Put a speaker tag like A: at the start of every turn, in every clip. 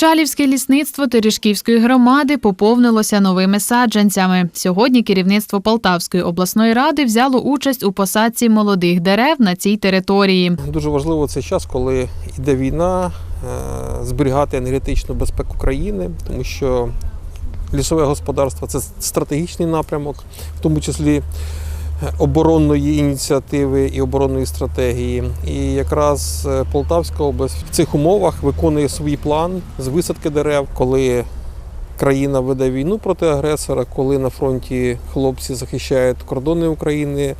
A: Чалівське лісництво Терешківської громади поповнилося новими саджанцями. Сьогодні керівництво Полтавської обласної ради взяло участь у посадці молодих дерев на цій території.
B: Дуже важливо цей час, коли йде війна, е, зберігати енергетичну безпеку країни, тому що лісове господарство це стратегічний напрямок, в тому числі оборонної ініціативи і оборонної стратегії. І якраз е, Полтавська область в цих умовах виконує свій план з висадки дерев, коли країна веде війну проти агресора, коли на фронті хлопці захищають кордони України.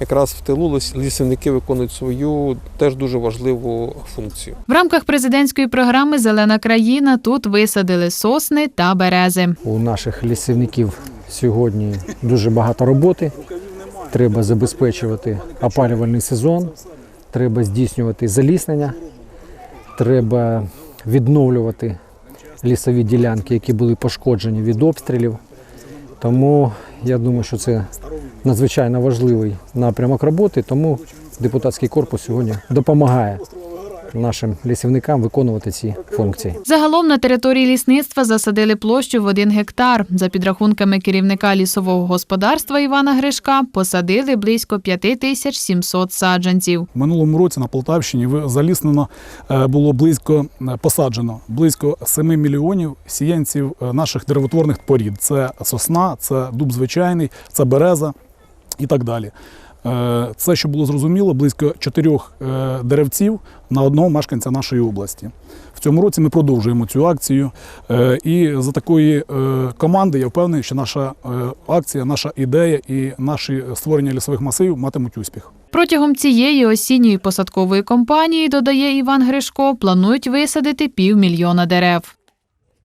B: Якраз в тилу лісівники виконують свою теж дуже важливу функцію.
A: В рамках президентської програми Зелена країна тут висадили сосни та берези.
C: У наших лісівників сьогодні дуже багато роботи. Треба забезпечувати опалювальний сезон, треба здійснювати заліснення, треба відновлювати лісові ділянки, які були пошкоджені від обстрілів. Тому я думаю, що це надзвичайно важливий напрямок роботи, тому депутатський корпус сьогодні допомагає нашим лісівникам виконувати ці функції.
A: Загалом на території лісництва засадили площу в один гектар. За підрахунками керівника лісового господарства Івана Гришка, посадили близько 5700 саджанців.
D: Минулому році на Полтавщині заліснено е, було близько е, посаджено близько 7 мільйонів сіянців е, наших деревотворних порід. Це сосна, це дуб звичайний, це береза і так далі. Е, Це, що було зрозуміло, близько чотирьох е, деревців на одного мешканця нашої області. В цьому році ми продовжуємо цю акцію. Е, І за такої команди я впевнений, що наша акція, наша ідея і наші створення лісових масивів матимуть успіх.
A: Протягом цієї осінньої посадкової кампанії, додає Іван Гришко, планують висадити півмільйона дерев.